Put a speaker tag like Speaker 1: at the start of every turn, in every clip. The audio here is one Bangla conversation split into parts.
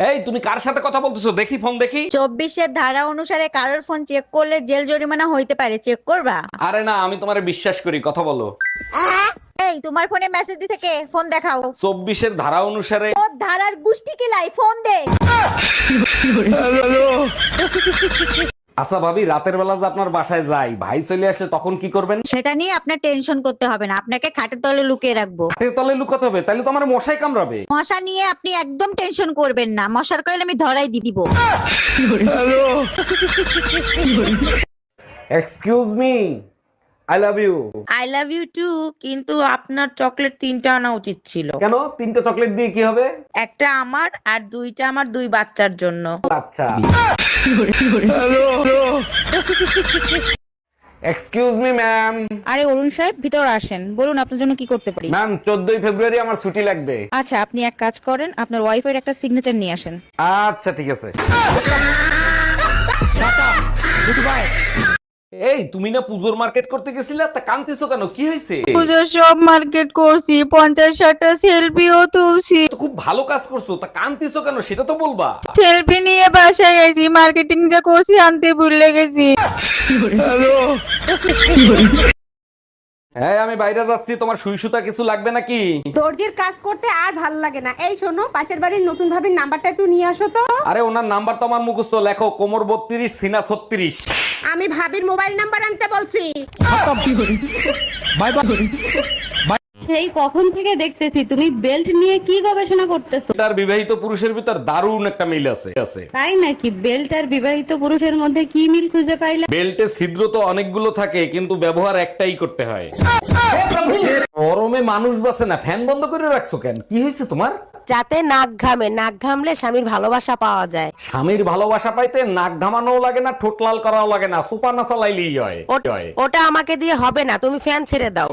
Speaker 1: এই তুমি কার সাথে কথা বলতেছো? দেখি ফোন দেখি।
Speaker 2: চব্বিশের ধারা অনুসারে কারোর ফোন চেক করলে জেল জরিমানা হইতে পারে। চেক করবা?
Speaker 1: আরে না আমি তোমারে বিশ্বাস করি কথা বলো।
Speaker 2: এই তোমার ফোনে মেসেজ দিতে কে? ফোন দেখাও।
Speaker 1: চব্বিশের ধারা অনুসারে
Speaker 2: ও ধারার গুষ্টি কিলাই ফোন দে।
Speaker 1: আচ্ছা ভাবি রাতের বেলা যে আপনার বাসায় যাই ভাই চলে আসলে তখন কি করবেন?
Speaker 2: সেটা নিয়ে আপনার টেনশন করতে হবে না। আপনাকে খাটের তলে লুকিয়ে রাখব।
Speaker 1: হাতের তলে লুকাতে হবে? তাহলে তো আমার মশাই কামড়াবে।
Speaker 2: মশা নিয়ে আপনি একদম টেনশন করবেন না। মশার কয়েল আমি ধরাই দিব।
Speaker 1: Excuse me I love you
Speaker 3: I love you too কিন্তু আপনার চকলেট তিনটা আনা উচিত ছিল।
Speaker 1: কেন? তিনটা চকলেট দিয়ে কি হবে?
Speaker 3: একটা আমার আর দুইটা আমার দুই বাচ্চার জন্য।
Speaker 1: আচ্ছা। এক্সকিউজ মি ম্যাম
Speaker 3: আরে অরুণ সাহেব ভিতর আসেন। বলুন আপনার জন্য কি করতে পারি?
Speaker 1: ম্যাম চোদ্দই ফেব্রুয়ারি আমার ছুটি লাগবে।
Speaker 3: আচ্ছা আপনি এক কাজ করেন আপনার ওয়াইফের একটা সিগনেচার নিয়ে আসেন।
Speaker 1: আচ্ছা ঠিক আছে। এই তুমি না পুজোর মার্কেট করতে গেছিলে? তা কান্তিছো কেন? কি হয়েছে
Speaker 3: পুজোর সব মার্কেট করছি পঞ্চাশ ষাটটা সেলফিও তুলছি।
Speaker 1: তো খুব ভালো কাজ করছ তা কান্তিছো কেন? সেটা তো বলবা।
Speaker 3: সেলফি নিয়ে বাসায় গেছি মার্কেটিং যা করছি আনতে ভুলে গেছি।
Speaker 1: হ্যাঁ আমি বাইরে যাচ্ছি। তোমার সুই সুতা কিছু লাগবে নাকি?
Speaker 4: দর্জির কাজ করতে আর ভালো লাগে না। এই শোনো পাশের বাড়ির নতুন ভাবির নাম্বারটা একটু নিয়ে আসো তো।
Speaker 1: আরে ওনার নাম্বার তো আমার মুখস্থ। লেখো কোমর বত্রিশ সিনা ছত্রিশ।
Speaker 4: আমি ভাবির মোবাইল নাম্বার আনতে বলছি।
Speaker 5: সেই কখন থেকে দেখতেছি তুমি বেল্ট নিয়ে কি গবেষণা করতেছো?
Speaker 1: তার বিবাহিত পুরুষের ভিতর দারুণ একটা মিল আছে আছে?
Speaker 5: তাই নাকি? বেল্ট আর বিবাহিত পুরুষের মধ্যে কি মিল খুঁজে পাইলা?
Speaker 1: বেল্টে ছিদ্র তো অনেকগুলো থাকে কিন্তু ব্যবহার একটাই করতে হয়। গরমে মানুষ বাসে না ফ্যান বন্ধ করে রাখছো কেন? কি হয়েছে তোমার?
Speaker 6: যাতে নাক ঘামে নাক ঘামলে স্বামীর ভালোবাসা পাওয়া যায়।
Speaker 1: স্বামীর ভালোবাসা পাইতে নাক ঘামানোও লাগে না ঠোঁট লাল করাও লাগে না সুপার না চালাইলেই হয়।
Speaker 6: ওটা আমাকে দিয়ে হবে না তুমি ফ্যান ছেড়ে দাও।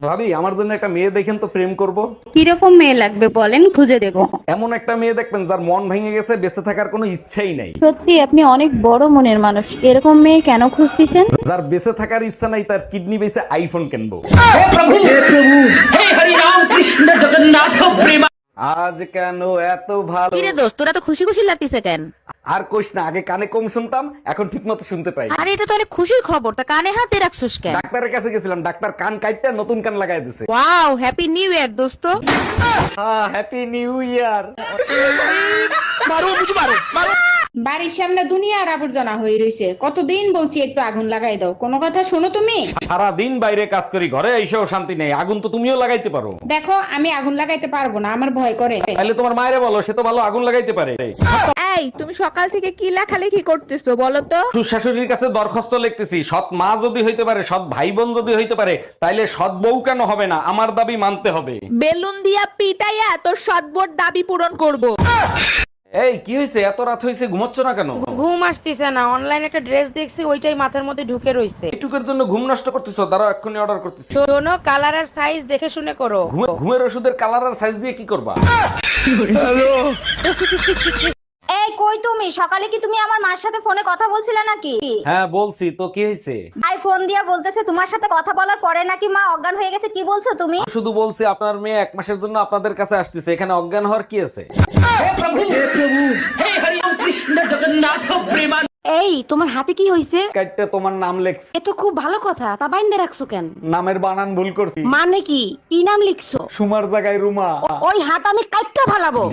Speaker 1: ভাবি আমার জন্য একটা মেয়ে দেখেন তো প্রেম করব।
Speaker 5: কীরকম মেয়ে লাগবে বলেন খুঁজে দেব।
Speaker 1: এমন একটা মেয়ে দেখবেন যার মন ভেঙে গেছে বেঁচে থাকার কোনো ইচ্ছাই নাই।
Speaker 5: সত্যি আপনি অনেক বড় মনের মানুষ। এরকম মেয়ে কেন খুঁজতেছেন?
Speaker 1: যার বেঁচে থাকার ইচ্ছা নাই তার কিডনি বেঁচে আইফোন কিনবো। আজ কেন এত ভালো
Speaker 6: কিরে দোস্ত তোরা তো খুশি খুশি লাগতেছে কেন?
Speaker 1: আর কইস না আগে কানে কম শুনতাম এখন ঠিকমতো শুনতে পাই।
Speaker 6: আরে এটা তো অনেক খুশির খবর তা কানে হাতে রাখছস কেন?
Speaker 1: ডাক্তারের কাছে গেছিলাম ডাক্তার কান কাটতে নতুন কান লাগাই দিছে।
Speaker 6: ওয়াও হ্যাপি নিউ ইয়ার দোস্ত।
Speaker 1: হ্যাপি নিউ ইয়ার
Speaker 7: বাড়ির সামনে দুনিয়ার আবর্জনা হয়ে রয়েছে কতদিন বলছি একটু আগুন লাগাই দাও। কোনো কথা শোনো তুমি?
Speaker 1: সারা দিন বাইরে কাজ করি ঘরে এসেও শান্তি নেই। আগুন তো তুমিও লাগাইতে পারো।
Speaker 7: দেখো আমি আগুন লাগাইতে পারব না আমার ভয় করে।
Speaker 1: তাহলে তোমার মায়েরে বলো সে তো ভালো আগুন লাগাইতে পারে।
Speaker 3: এই তুমি সকাল থেকে কি লেখালেখি করতেছো বলো তো?
Speaker 1: শ্বশুর শাশুড়ির কাছে দরখাস্ত লিখতেছি সৎ মা যদি হইতে পারে সৎ ভাই বোন যদি হইতে পারে তাইলে সৎ বউ কেন হবে না? আমার দাবি মানতে হবে।
Speaker 3: বেলুন দিয়া পিটাইয়া তোর সদবোর দাবি পূরণ করব।
Speaker 1: এই কি হয়েছে এত রাত হয়েছে ঘুমাচ্ছ না কেন?
Speaker 6: ঘুম আসতেছে না অনলাইনে একটা ড্রেস দেখছি ওইটাই মাথার মধ্যে ঢুকে রইছে।
Speaker 1: এটুকের জন্য ঘুম নষ্ট করতেছো দাঁড়াও এক্ষুনি অর্ডার করতেছি।
Speaker 6: শোনো কালার আর সাইজ দেখে শুনে করো।
Speaker 1: ঘুমের ওষুধের কালার আর সাইজ দিয়ে কি করবা?
Speaker 2: কই তুমি? সকালে কি তুমি আমার মার সাথে ফোনে কথা বলছিলে নাকি?
Speaker 1: হ্যাঁ বলছি। তো কি হয়েছে?
Speaker 2: আই ফোন দিয়া বলতেছে তোমার সাথে কথা বলার পরে নাকি মা অজ্ঞান হয়ে গেছে? কি বলছো তুমি?
Speaker 1: শুধু বলছি আপনার মেয়ে এক মাসের জন্য আপনাদের কাছে আসতেছে। এখানে অজ্ঞান হওয়ার কি আছে?
Speaker 6: এই তোমার হাতে কি হইছে?
Speaker 1: কাটতে তোমার নাম লেখছি।
Speaker 6: এ তো খুব ভালো কথা। তা বাইন্দে রাখছো কেন?
Speaker 1: নামের বানান ভুল করছি।
Speaker 6: মানে কি? কি নাম লিখছো?
Speaker 1: সুমার জায়গায় রুমা।
Speaker 6: ওই হাত আমি কাটতে ফালাবো।